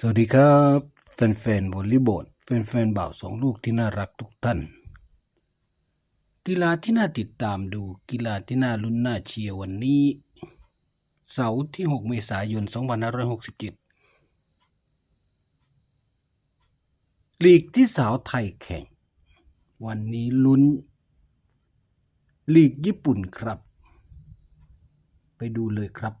สวัสดีครับ แฟนๆวอลลย์บอลแฟนๆบ่าวสองลูกที่น่ารักทุกท่าน กีฬาที่น่าติดตามดูกีฬาที่น่าลุ้นน่าเชียร์วันนี้ เสาร์ที่ 6 เมษายน 2567 ลีกที่สาวไทยแข่ง วันนี้ลุ้น ลีกญี่ปุ่นครับ ไปดูเลยครับ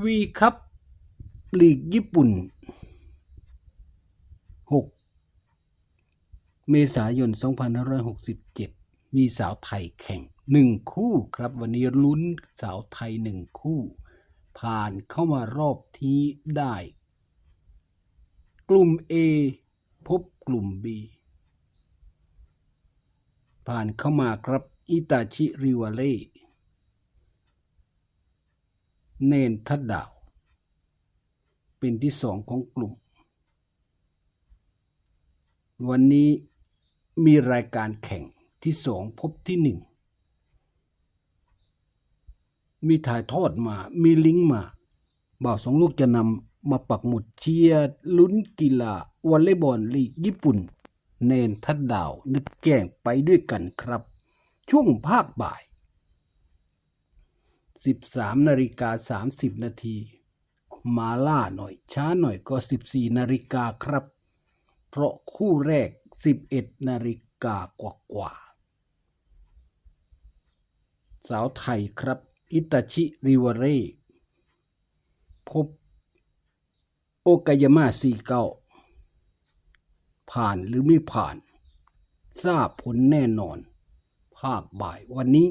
วีครับลีกญี่ปุ่น 6 เมษายน 2567 มีสาวไทยแข่งหนึ่งคู่ครับ วันนี้ลุ้นสาวไทยหนึ่งคู่ ผ่านเข้ามารอบที่ได้ กลุ่ม A พบกลุ่ม B ผ่านเข้ามาครับ อิตาชิริวาเล่ เนนทัดดาว เป็นที่สองของกลุ่ม วันนี้มีรายการแข่งที่สองพบที่หนึ่ง มีถ่ายทอดมา มีลิงก์มา บ่าวสองลูกจะนำมาปักหมุดเชียร์ลุ้นกีฬาวอลเลย์บอลลีกญี่ปุ่น เนนทัดดาว นึกแกล้งไปด้วยกันครับ ช่วงภาคบ่าย 13นาฬิกา30 นาที มาล่าหน่อย ช้าหน่อยก็ 14นาฬิกาครับ เพราะคู่แรก 11นาฬิกากว่ากว่าสาวไทยครับ อิตาชิริวาเร่พบ โอกายาม่าซีเก้าผ่านหรือไม่ผ่าน ทราบผลแน่นอน ภาคบ่ายวันนี้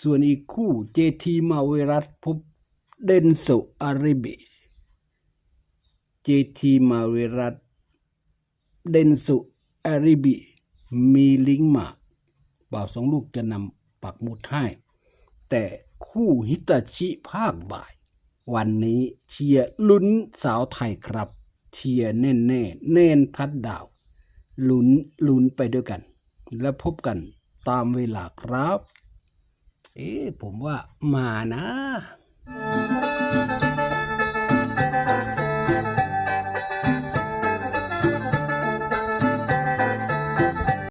ส่วนอีกคู่เจทีมาเวรัสพบเดนโซอาริเบเจทีมาเวรัสเดนโซอาริเบมีลิงก์มาบ่าวสองลูกจะนำปักหมุดให้ แต่คู่ฮิตาชิภาคบ่าย วันนี้เชียร์ลุ้นสาวไทยครับ เชียร์แน่แน่แน่นทัดดาว ลุ้นลุ้นไปด้วยกัน แล้วพบกันตามเวลาครับ เอ๊ะผมว่ามานะ